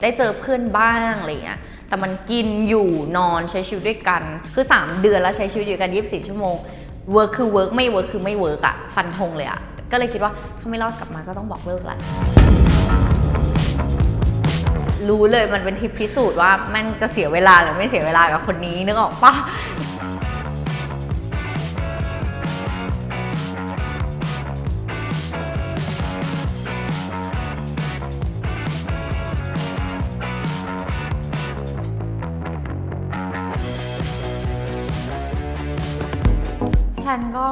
ได้เจอเพื่อนบ้างอะไรเงี้ยแต่มันกินอยู่นอนใช้ชีวิตด้วยกัน คือ 3 เดือนแล้วใช้ชีวิตอยู่กัน24 ชั่วโมงเวิร์คคือเวิร์กไม่เวิร์คคือไม่เวิร์กอะฟันธงเลยอะก็เลยคิดว่าถ้าไม่รอดกลับมาก็ต้องบอกเลิกแหละรู้เลยมันเป็นทิปพิสูจน์ว่ามันจะเสียเวลาหรือไม่เสียเวลากับคนนี้นึกออกปะ ลนก็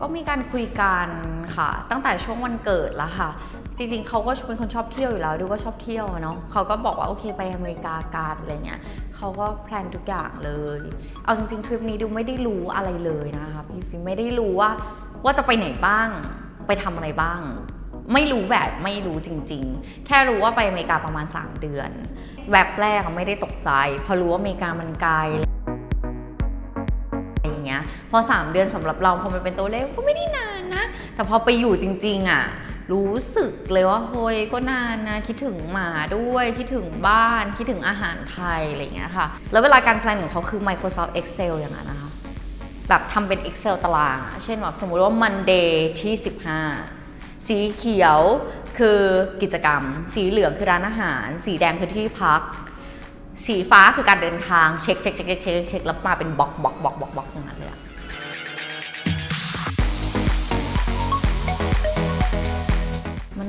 ก็มีการคุยกันค่ะ ตั้งแต่ช่วงวันเกิดแล้วค่ะ จริงๆเขาก็เป็นคนชอบเที่ยวอยู่แล้ว ดูก็ชอบเที่ยวเนาะเขาก็บอกว่าโอเคไปอเมริกากันอะไรเงี้ยเขาก็แพลนทุกอย่างเลย เอาจริงๆทริปนี้ดูไม่ได้รู้อะไรเลยนะคะพี่ฟิไม่ได้รู้ว่าว่าจะไปไหนบ้าง ไปทำอะไรบ้าง ไม่รู้แบบไม่รู้จริง ๆ แค่รู้ว่าไปอเมริกาประมาณ 3 เดือน แบบแรกไม่ได้ตกใจ พอรู้ว่าอเมริกามันไกล พอ 3 เดือนสำหรับเราพอมันเป็นตัวเลขก็ไม่ได้นานนะ แต่พอไปอยู่จริง ๆ อะ รู้สึกเลยว่าเฮ้ยก็นานนะ คิดถึงหมาด้วย คิดถึงบ้าน คิดถึงอาหารไทยอะไรอย่างเงี้ยค่ะ แล้วเวลาการแพลนของเขาคือ Microsoft Excel อย่างนั้นนะคะ แบบทำเป็น Excel ตาราง เช่นแบบสมมุติว่า Monday ที่ 15 สีเขียวคือกิจกรรม สีเหลืองคือร้านอาหาร สีแดงคือที่พักสีฟ้าคือการเดินทางเช็คเช็คเช็คเช็คเช็คเช็คแล้วมาเป็นบล็อกบล็อกบล็อกบล็อกบล็อกอย่างนั้นเลยอะ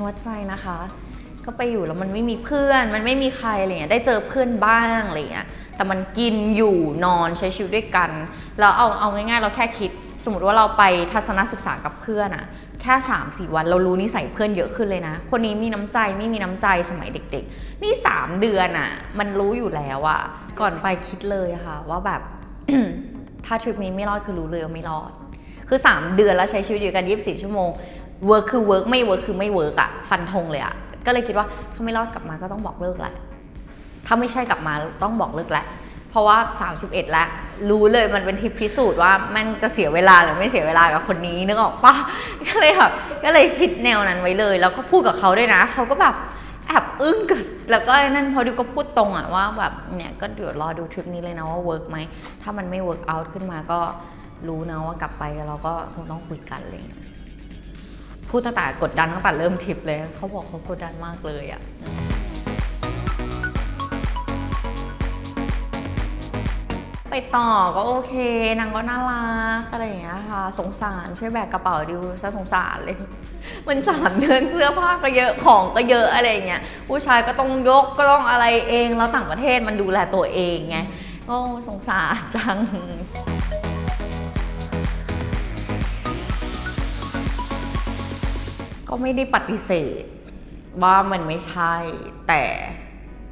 วัดใจนะคะ ก็ไปอยู่แล้วมันไม่มีเพื่อน มันไม่มีใครอะไรเงี้ยได้เจอเพื่อนบ้างอะไรเงี้ยแต่มันกินอยู่นอนใช้ชีวิตด้วยกันแล้วเอาเอาง่ายๆ เราแค่คิด สมมติว่าเราไปทัศนศึกษากับเพื่อนอะแค่3าสี่วันเรารู้นิสัยเพื่อนเยอะขึ้นเลยนะ คนนี้มีน้ำใจไม่มีน้ำใจสมัยเด็ก ๆ นี่ 3 เดือนอะมันรู้อยู่แล้วอะก่อนไปคิดเลยค่ะ ว่าแบบ ถ้าทริปนี้ไม่รอดคือรู้เลยว่าไม่รอด คือ 3 เดือนแล้วใช้ชีวิตอยู่กัน 24 ชั่วโมงเวิร์คคือเวิร์กไม่เวิร์คคือไม่เวิร์กอะฟันธงเลยอะก็เลยคิดว่าถ้าไม่รอดกลับมาก็ต้องบอกเลิกแหละถ้าไม่ใช่กลับมาต้องบอกเลิกแหละเพราะว่า 31 แล้ว รู้เลยมันเป็นทิปพิสูจน์ว่ามันจะเสียเวลาหรือไม่เสียเวลากับคนนี้นึกออกปะก็เลยแบบก็เลยคิดแนวนั้นไว้เลย แล้วก็พูดกับเขาด้วยนะเขาก็แบบแอบอึ้งกับแล้วก็นั่นพอดิวก็พูดตรงอะว่าแบบเนี่ยก็เดี๋ยวรอดูทริปนี้เลยนะว่าเวิร์กไหมถ้ามันไม่เวิร์กเอาขึ้นมาก็ รู้นะว่ากลับไปเราก็คงต้องคุยกันอะไรอย่างเลยพูดตั้งแต่กดดันตั้งแต่เริ่มทริปเลย เขาบอกเขากดดันมากเลยอะไปต่อก็โอเคนางก็น่ารักอะไรอย่างเงี้ยค่ะ สงสารช่วยแบกกระเป๋าดิวซะสงสารเลย มันสามเดือนเสื้อผ้าก็เยอะของก็เยอะอะไรอย่างเงี้ยผู้ชายก็ต้องยกก็ต้องอะไรเอง แล้วต่างประเทศมันดูแลตัวเองไงก็สงสารจัง ก็ไม่ได้ปฏิเสธ ว่ามันไม่ใช่ แต่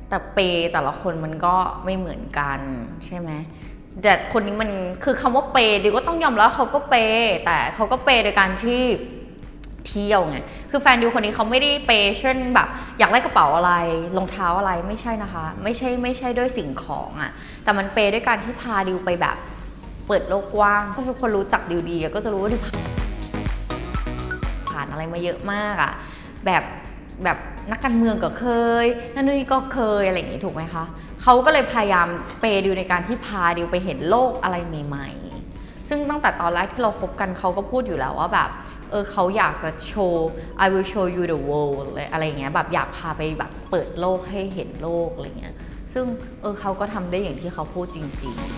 แต่เปย์แต่ละคนมันก็ไม่เหมือนกันใช่ไหมแต่คนนี้มันคือคำว่าเปย์ดิวก็ต้องยอมรับเขาก็เปย์แต่เขาก็เปย์โดยการที่เที่ยวไงคือแฟนดิวคนนี้เขาไม่ได้เปย์เช่นแบบ อยากได้กระเป๋าอะไรรองเท้าอะไรไม่ใช่นะคะ ไม่ใช่ไม่ใช่ด้วยสิ่งของอะ่ะ แต่มันเปย์ด้วยการที่พาดิวไปแบบ เปิดโลกกว้างถ้าทุกคนรู้จักดิวดีก็จะรู้ว่าดิวานอะไรมาเยอะมากอะแบบแบบนักการเมืองก็เคย นั่นนี่ก็เคยอะไรอย่างงี้ถูกไหมคะเขาก็เลยพยายามเปย์ดิวในการที่พาดิวไปเห็นโลกอะไรใหม่ๆ ซึ่งตั้งแต่ตอนแรกที่เราคบกันเขาก็พูดอยู่แล้วว่าแบบเออเขาอยากจะโชว์ I will show you the world อะไรอย่างเงี้ยแบบอยากพาไปแบบเปิดโลกให้เห็นโลกอะไรเงี้ยซึ่งเออเขาก็ทำได้อย่างที่เขาพูดจริง ๆ